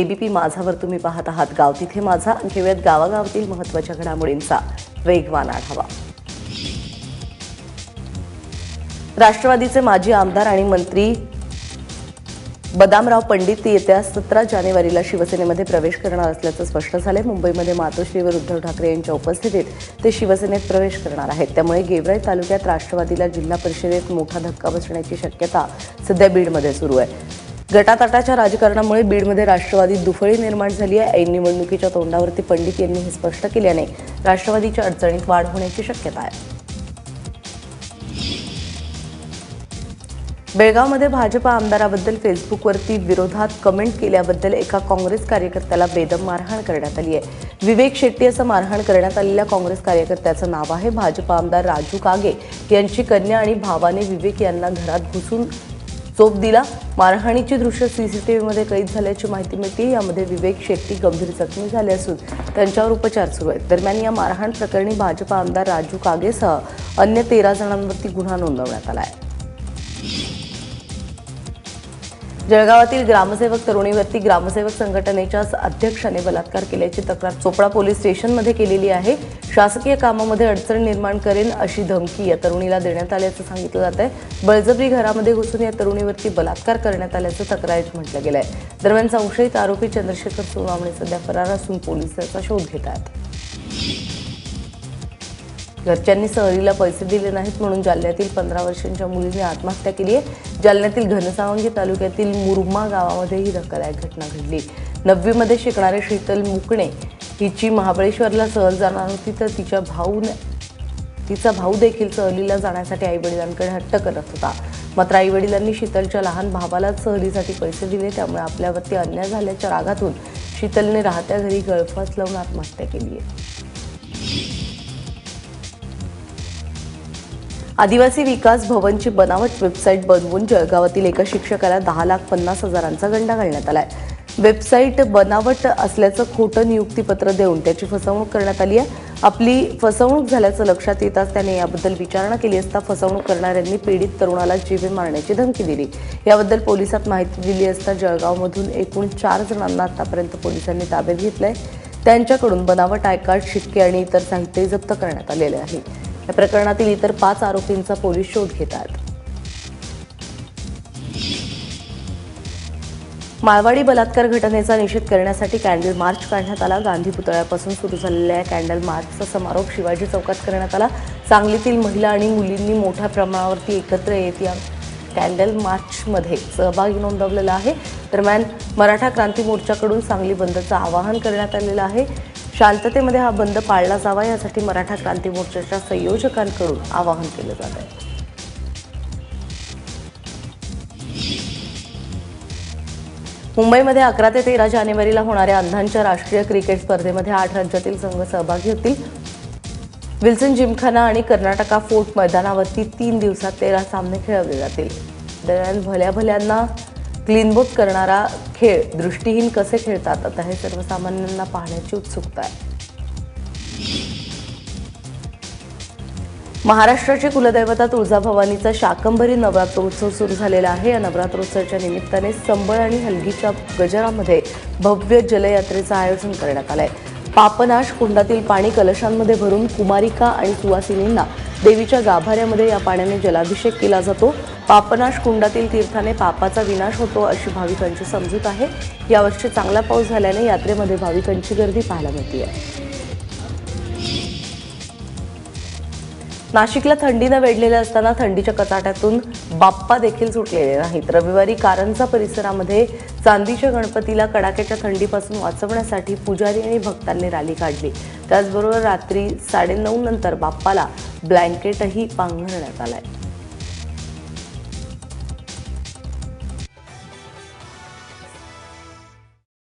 ABP माझावर तुम्ही पाहत आहात. गाव तिथे माझा. घेऊयात गावागावातील महत्त्वाच्या घडामोडींचा वेगवान आढावा. राष्ट्रवादीचे माजी आमदार आणि मंत्री बदामराव पंडित येत्या सतरा जानेवारीला शिवसेनेमध्ये प्रवेश करणार असल्याचं स्पष्ट झालंय. मुंबईमध्ये मातोश्रीवर उद्धव ठाकरे यांच्या उपस्थितीत ते शिवसेनेत प्रवेश करणार आहेत. त्यामुळे गेवराई तालुक्यात राष्ट्रवादीला जिल्हा परिषदेत मोठा धक्का बसण्याची शक्यता सध्या बीडमध्ये सुरू आहे. गटातटाच्या राजकारणामुळे बीडमध्ये राष्ट्रवादीत दुफळी निर्माण झाली आहे. ऐन निवडणुकीच्या तोंडावरती पंडित यांनी हे स्पष्ट केल्याने राष्ट्रवादीच्या अडचणीत वाढ होण्याची शक्यता आहे. बेळगावमध्ये भाजपा आमदाराबद्दल फेसबुकवरती विरोधात कमेंट केल्याबद्दल एका काँग्रेस कार्यकर्त्याला बेदम मारहाण करण्यात आली आहे. विवेक शेट्टी असं मारहाण करण्यात आलेल्या काँग्रेस कार्यकर्त्याचं नाव आहे भाजपा आमदार राजू कागे. यांची कन्या आणि भावाने विवेक यांना घरात घुसून चोप दिला. मारहाणीची दृश्य सीसीटीव्हीमध्ये कैद झाल्याची माहिती मिळते. यामध्ये विवेक शेट्टी गंभीर जखमी झाले असून त्यांच्यावर उपचार सुरू आहेत. दरम्यान या मारहाण प्रकरणी भाजपा आमदार राजू कागेसह अन्य तेरा जणांवरती गुन्हा नोंदवण्यात आला आहे. जळगावातील ग्रामसेवक तरुणीवरती ग्रामसेवक संघटनेच्या अध्यक्षाने बलात्कार केल्याची तक्रार चोपडा पोलीस स्टेशनमध्ये केलेली आहे. शासकीय कामामध्ये अडचण निर्माण करेन अशी धमकी या तरुणीला देण्यात आल्याचं सांगितलं जात आहे बळजबरी घरामध्ये घुसून या तरुणीवरती बलात्कार करण्यात आल्याचं तक्रारीत म्हटलं गेलं आहे दरम्यान संशयित आरोपी चंद्रशेखर सोनावणे सध्या फरार असून पोलीस त्याचा शोध घेत आहेत. घरच्यांनी सहलीला पैसे दिले नाहीत म्हणून जालन्यातील पंधरा वर्षांच्या मुलीने आत्महत्या केली आहे. जालन्यातील घनसावंगी तालुक्यातील मुरमा गावामध्ये ही धक्कादायक घटना घडली. नववीमध्ये शिकणारे शीतल मुकणे हिची महाबळेश्वरला सहल जाणार होती तर तिच्या भाऊ तिचा भाऊ देखील सहलीला जाण्यासाठी आईवडिलांकडे हट्ट करत होता. मात्र आईवडिलांनी शीतलच्या लहान भावालाच सहलीसाठी पैसे दिले. त्यामुळे आपल्यावरती अन्याय झाल्याच्या रागातून शीतलने राहत्या घरी गळफास लावून आत्महत्या केली आहे. आदिवासी विकास भवनची बनावट वेबसाईट बनवून जळगावातील एका शिक्षकाला दहा लाख पन्नास हजारांचा गंडा घालण्यात आलाय. वेबसाईट बनावट असल्याचं खोटं नियुक्तीपत्र देऊन त्याची फसवणूक करण्यात आली आहे. आपली फसवणूक झाल्याचं लक्षात येताच त्याने याबद्दल विचारणा केली असता फसवणूक करणाऱ्यांनी पीडित तरुणाला जीवे मारण्याची धमकी दिली. याबद्दल पोलिसात माहिती दिली असता जळगावमधून एकूण चार जणांना आतापर्यंत पोलिसांनी ताब्यात घेतलंय. त्यांच्याकडून बनावट आयकार्ड शिक्के आणि इतर साहित्य जप्त करण्यात आलेले आहे. या प्रकरणातील इतर पाच आरोपींचा पोलीस शोध घेतात. माळवाडी बलात्कार घटनेचा निषेध करण्यासाठी कॅन्डल मार्च काढण्यात आला. गांधी पुतळ्यापासून सुरू झालेल्या कॅन्डल मार्चचा समारोप शिवाजी चौकात करण्यात आला. सांगलीतील महिला आणि मुलींनी मोठ्या प्रमाणावरती एकत्र येत या कॅन्डल मार्चमध्ये सहभागी नोंदवलेला आहे. दरम्यान मराठा क्रांती मोर्चाकडून सांगली बंदचं आवाहन करण्यात आलेलं आहे. शांततेमध्ये हा बंद पाळला जावा यासाठी मराठा क्रांती मोर्चाच्या संयोजकांकडून आवाहन केलं जात आहे. मुंबईमध्ये अकरा ते तेरा जानेवारीला होणाऱ्या अंधांच्या राष्ट्रीय क्रिकेट स्पर्धेमध्ये आठ राज्यातील संघ सहभागी होतील. विल्सन जिमखाना आणि कर्नाटका फोर्ट मैदानावरती तीन दिवसात तेरा सामने खेळवले जातील. दरम्यान भल्या भल्यांना क्लीनबोट करणारा खेळ दृष्टीहीन कसे खेळतात? आता हे सर्वसामान्यांना पाहण्याची उत्सुकता आहे. महाराष्ट्राची कुलदैवता तुळजाभवानीचा शाकंभरी नवरात्रोत्सव सुरू झालेला आहे. या नवरात्रोत्सवाच्या निमित्ताने संबळ आणि हलगीच्या गजरामध्ये भव्य जलयात्रेचं आयोजन करण्यात आलं आहे पापनाश कुंडातील पाणी कलशांमध्ये भरून कुमारिका आणि सुवासिनींना देवीच्या गाभाऱ्यामध्ये या पाण्याने जलाभिषेक केला जातो. पापनाश कुंडातील तीर्थाने पापाचा विनाश होतो अशी भाविकांची समजूत आहे. यावर्षी चांगला पाऊस झाल्याने यात्रेमध्ये भाविकांची गर्दी पाहायला मिळते नाशिकला थंडीनं वेढलेलं असताना थंडीच्या कचाट्यातून बाप्पा देखील सुटलेले नाहीत. रविवारी कारंजा परिसरामध्ये चांदीच्या गणपतीला कडाक्याच्या थंडीपासून वाचवण्यासाठी पुजारी आणि भक्तांनी रॅली काढली. त्याचबरोबर रात्री साडेनऊ नंतर बाप्पाला ब्लँकेटही पांघरण्यात आलाय.